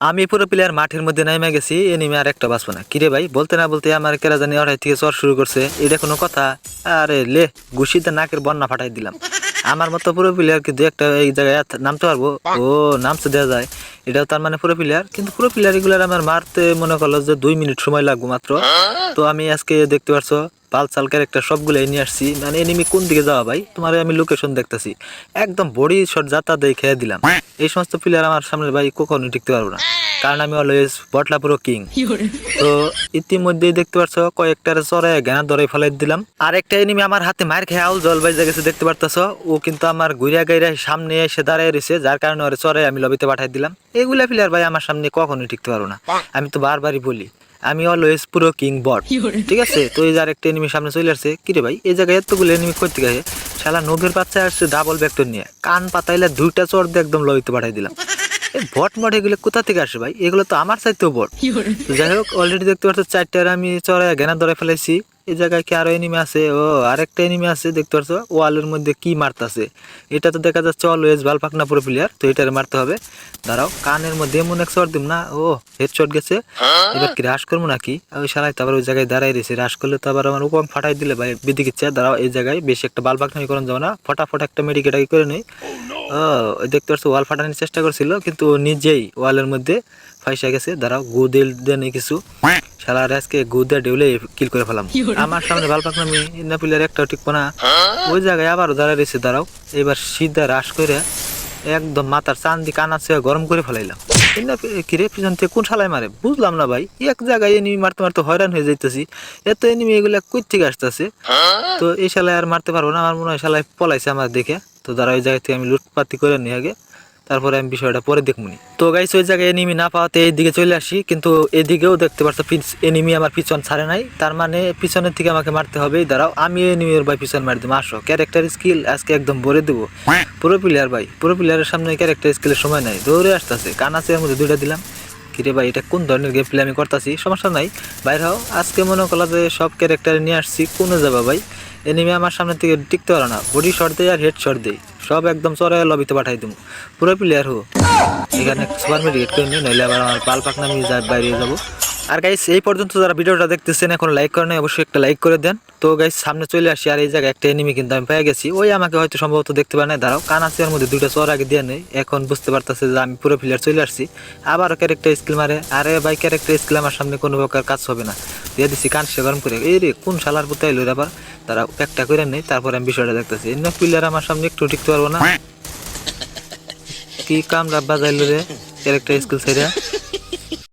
আমি পুরো প্লেয়ার মাঠের মধ্যে নেমে গেছি এনিমে আর একটা বাঁচবো না। কিরে ভাই, বলতে না বলতে আমার কেরা জানি থেকে চর শুরু করছে। এটা কোনো কথা, আরে লে, ঘুষিতে নাকের বন্যা ফাটাই দিলাম। আমার মতো পুরো প্লেয়ার কি দু একটা এই জায়গায় নামতে পারব। ও নামতে দেওয়া যায়। এটাও তার মানে পুরো প্লেয়ার কিন্তু পুরো প্লেয়ার এগুলার আমার মারতে মনে করল যে দুই মিনিট সময় লাগবে মাত্র। তো আমি আজকে দেখতে পারছ পালসাল ক্যারেক্টার সবগুলো নিয়ে আসছি। মানে এনিমি কোন দিকে যাওয়া ভাই? তোমার আমি লোকেশন দেখতেছি। একদম বডি শট যাতা দিয়ে খেয়ে দিলাম। এই সমস্ত প্লেয়ার আমার সামনে ভাই কখনোই টিকতে পারব না। কারণ আমি অলওয়েজ বটলা পুরো কিং তো ইতিমধ্যেই দেখতে পাচ্ছ কয়েকটার চরে জ্ঞান ধরে ফেলাই দিলাম। আর একটা এনিমি আমার হাতে মার খেয়ে আউল জল বাইজা গেছে দেখতে পারতেছ? ও কিন্তু আমার গুইরা গাইরা সামনে এসে দাঁড়ায় রয়েছে যার কারণে ওরে চরে আমি লবিতে পাঠাই দিলাম। এগুলা প্লেয়ার ভাই আমার সামনে কখনোই টিকতে পারব না। আমি তো বারবারই বলি আমি অলওয়েজ পুরো কিং বট ঠিক আছে? তো এই যার একটা এনিমি সামনে চলে আসছে কিরে ভাই এই জায়গায় এতগুলো এনিমি করতে গেছে? শালা নোভের বাচ্চা আসছে ডাবল ভেক্টর নিয়ে। কান পাতাইলে দুইটা চর দিয়ে একদম লবিতে পাঠাই দিলাম। এই বট মট এগুলো কোথা থেকে আসে ভাই? এগুলো তো আমার চাইতেও বট তো যাই হোক অলরেডি দেখতে পাচ্ছ চারটার আমি চড়াই জ্ঞানা ধরে ফেলেছি এই জায়গায় কি আরও এনিমি আছে? ও আরেকটা এনিমি আছে দেখতে পাচ্ছ? ওয়ালের মধ্যে কি মারতাছে? এটা তো দেখা যাচ্ছে অলওয়েজ ভালো পাকনা পুরো প্লেয়ার তো এটারে মারতে হবে। দাঁড়াও কানের মধ্যে এমন এক শট দিম না? ও হেড শট গেছে। এবার কি রাশ করব নাকি? ওই শালাই তো আবার ওই জায়গায় দাঁড়াই রয়েছে। রাশ করলে তো আবার আমার উপম ফাটাই দিলে ভাই বিদিক ইচ্ছা দাঁড়াও এই জায়গায় বেশি একটা বাল পাকনামি করেন যাব না। ফটাফট একটা মেডিকেটাকে করে নেই। ও দেখতে পাচ্ছ ওয়াল ফাটানোর চেষ্টা করছিল কিন্তু নিজেই ওয়ালের মধ্যে ফাইসা গেছে। দাঁড়াও গু দিল দেন কিছু। শালা আজকে গু দিয়ে ডেউলে কিল করে ফেলাম। আমার সামনে ভালো পাক নামি না একটা টিকবো না। ওই জায়গায় আবারও দাঁড়ায় রয়েছে দাঁড়াও। এবার সিধা রাস করে একদম মাথার চান্দি কানাচ্ছে গরম করে ফেলাইলাম। কিরে পিছন থেকে কোন শালায় মারে? বুঝলাম না ভাই এক জায়গায় এনিমি মারতে মারতে হয়রান হয়ে যাইতেছি। এত এনিমি এগুলা কই থেকে আসতেছে? তো এই শালায় আর মারতে পারব না আমার মনে হয় শালায় পলাইছে আমার দেখে। তো দাঁড়া ওই জায়গা থেকে আমি লুটপাতি করে নিয়ে আগে তারপরে আমি বিষয়টা পরে দেখমুনি তো গাইস ওই জায়গায় এনিমি না পাওয়াতে এই দিকে চলে আসি কিন্তু এদিকেও দেখতে পারছ এনিমি আমার পিছন ছাড়ে নাই। তার মানে পিছনের থেকে আমাকে মারতে হবে দাঁড়াও আমি এনিমির ভাই পিছন মারি দেবো। আসো ক্যারেক্টার স্কিল আজকে একদম ভরে দেবো। পুরো প্লেয়ার ভাই পুরো প্লেয়ারের সামনে ক্যারেক্টার স্কিলের সময় নাই। দৌড়ে আসতেছে কান আছে এর মধ্যে দুইটা দিলাম। কিরে ভাই এটা কোন ধরনের গেম প্লে আমি করতেছি? সমস্যা নাই। বাইরে হও আজকে মনে করলা যে সব ক্যারেক্টার নিয়ে আসছি কোনে যাবা ভাই? এনিমি আমার সামনে থেকে টিকতে পারো না। বডি শট দেয় আর হেড শট দেয় সব একদম চড়াই লবিতে পাঠাই দেবো পুরো প্লেয়ার হো এখানে সুপার মেডিকেট করে নিই নইলে আবার আমার পাল পাক নামি যা- বাইরে যাব। আর গাইস এই পর্যন্ত যারা ভিডিওটা দেখতেছেন, এখন লাইক করে করেন অবশ্যই একটা লাইক করে দেন। তো গাইস সামনে চলে আসি, আর এই জায়গায় একটা এনিমি কিন্তু আমি পেয়ে গেছি। ওই আমাকে হয়তো সম্ভবত দেখতে পারে না দাঁড়াও কানাচিয়ার মধ্যে, দুইটা চর আগে দিয়ে নেই। এখন বুঝতে পারতেছে যে আমি পুরো প্লেয়ার চলে আসছি। আবারও ক্যারেক্টার স্কিল মারে। আরে ভাই ক্যারেক্টার স্কিল আমার সামনে কোনো প্রকার কাজ হবে না। দিয়ে দিচ্ছি কান সে গরম করে। এই রে, কোন শালার পুতে এলো রে আবার তারা একটা করে নেই তারপরে আমি বিষয়টা দেখতেছি। না প্লেয়ার আমার সামনে একটু টিকতে পারব না। কি কাম রাব্বা যাইলো রে? ক্যারেক্টার স্কিল সেরা